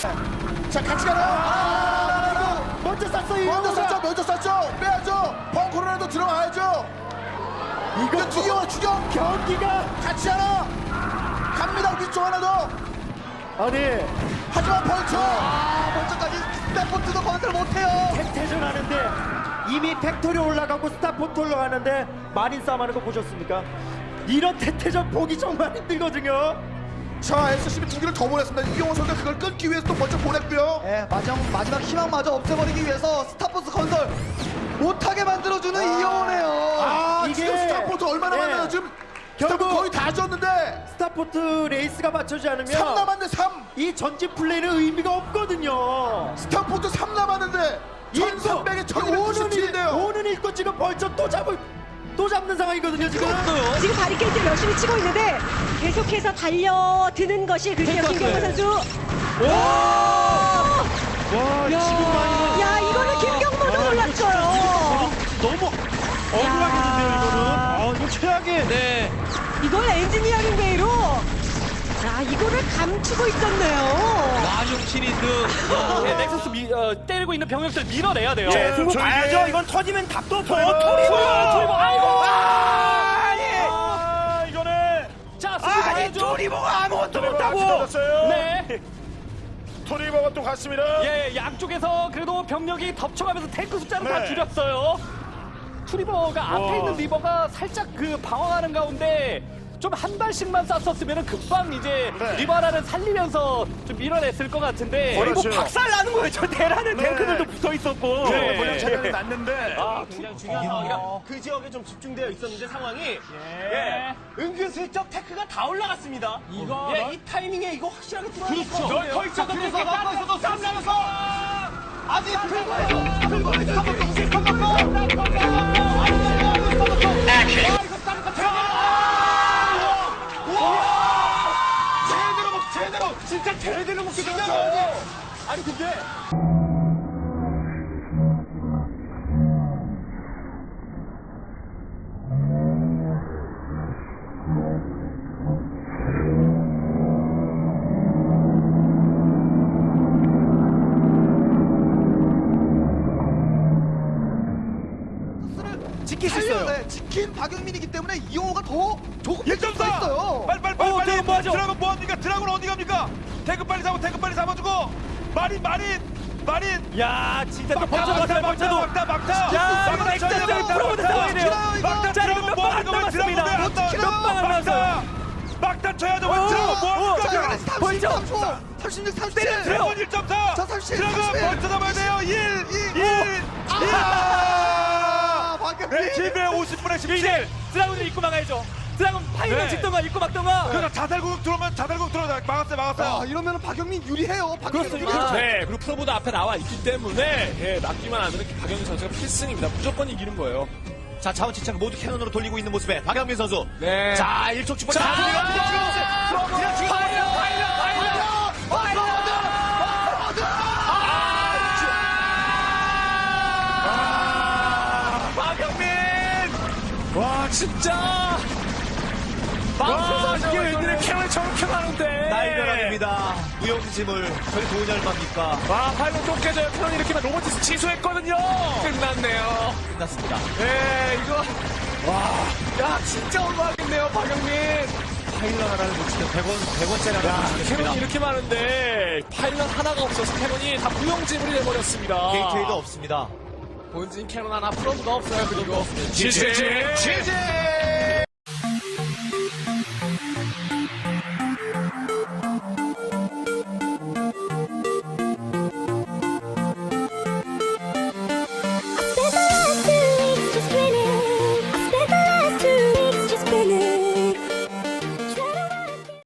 자 같이 가라. 아, 먼저 쐈어요. 이거 먼저 이거가. 쐈죠. 먼저 쐈죠. 빼야죠. 벙커로라도 들어가야죠. 이거 이거 죽여 죽여. 경기가 같이 하나. 갑니다 위쪽 하나 더. 아니 하지만 벌쳐. 아, 먼저까지 스타포트도 건설 못해요. 태태전 하는데 이미 팩토리 올라가고 스타포트 올라가는데 마린 싸움하는 거 보셨습니까? 이런 태태전 보기 정말 힘들거든요. 자 SCB 두 개를 더 보냈습니다. 이용호 선수가 그걸 끊기 위해서 또 먼저 보냈고요. 예, 마지막, 마지막 희망마저 없애버리기 위해서 스타포트 건설 못하게 만들어주는 이영호네요. 아 이게- 지금 스타포트 얼마나 네. 많아요 지금. 결국- 스타포트 거의 다 졌는데 스타포트 레이스가 맞춰지 않으면 3 남았네 3. 이 전진 플레이는 의미가 없거든요. 스타포트 3 남았는데 1300에 오는 일, 1297인데요. 오는 일거 지금 벌써 또 잡을 또 잡는 상황이거든요 지금. 지금 바리케이트를 열심히 치고 있는데 계속해서 달려드는 것이 글쎄요 김경호 선수. 와 지금 야 이거는 김경모도 놀랐어요. 너무 억울하겠는데요 이거는. 아 이거 최악의. 네. 이걸 엔지니어링 웨이로 자 이거를 감추고 있었네요. 마중 시리즈. 네, 넥서스 미, 어, 때리고 있는 병력들 밀어내야 돼요. 예, 두고 저기- 봐야죠. 이건 터지면 답도 없어요. 토리버, 토리버. 토리버, 아이고! 아 이거는. 자, 수비 아니 봐야죠. 토리버가 아무것도 못하고. 터졌어요. 네. 토리버가 또 갔습니다. 예, 양쪽에서 그래도 병력이 덮쳐가면서 탱크 숫자를 다 네. 줄였어요. 투리버가 앞에 와. 있는 리버가 살짝 그 방황하는 가운데 좀 한 발씩만 쐈었으면 금방 이제 네. 리버라는 살리면서 좀 밀어냈을 것 같은데 거의 뭐 박살 나는 거예요. 저 대라는 네. 탱크들도 붙어 있었고. 네. 물량 차량이 났는데. 아, 굉장히 중요한 상황이라. 그 지역에 좀 집중되어 있었는데 상황이 예. 예. 은근슬쩍 테크가 다 올라갔습니다. 이거 예, 이 타이밍에 이거 확실하게 그렇죠. 더 있어도 그래서 막고서도 쌈나면서 아직 들고 있어. 들고 있어. 제대로 진짜 제대로 먹겠어 아니 근데 지킬 수 있어요. 네, 지킨 박영민이기 때문에 이영호가 더 조금 더 있어요. 빨리 빨리 빨리 어, 빨리. 드라군 뭐하죠? 드라군 뭐합니까? 드라군 어디 갑니까? 탱크 빨리 잡아 탱크 빨리 잡아주고. 마린 마린 마린. 야 진짜 또 막타 벌써 막타 막타 막타 벌써도. 막타 막타. 야 이거 엑스트라 풀어보는 상황이네요. 드라군 이거 뭐 몇방 안? 드라군 남았습니다. 몇방안 막타 남았어요. 막타 어, 뭐 자, 합니까? 이번에 벌써. 33초, 36, 37. 드라군 1.4. 자, 30, 드라군 31. 먼저 잡아야 돼요. 1 1 1. 아, 박영민. 네, 750분에 17. 이제 드라군을 입고 막아야죠. 드라군 파이를 네. 짓던가 입고 막던가. 그래서 자살구역 들어오면 자살구역 들어가 막았어요 막았어요. 아, 이러면 박영민 유리해요. 박영민 그렇습니다. 유리해요. 네, 그리고 프로보다 앞에 나와 있기 때문에 예, 막기만 하면 박영민 선수가 필승입니다. 무조건 이기는 거예요. 자 자원 치착 모두 캐논으로 돌리고 있는 모습에 박영민 선수 네. 자 일촉즉발 자, 와, 진짜. 와, 이게 웬일에 캐논이 저렇게 많은데. 날벼락입니다 무용지물 저희 돈이 얼마입니까 와, 팔로 또 깨져요. 캐논이 이렇게 로보티스 취소했거든요. 끝났네요. 끝났습니다 네, 이거. 와, 야, 진짜 얼마하겠네요, 박영민. 파일럿 하나를 놓치면 100원 100원짜리 하나 캐논이 놓치겠습니다 이렇게 많은데 파일럿 하나가 없어서 캐논이 다 무용지물이 돼버렸습니다. 게이트웨이도 없습니다 본진 캐논 하나 프로브가 없어요. 그리고 지지. 지지.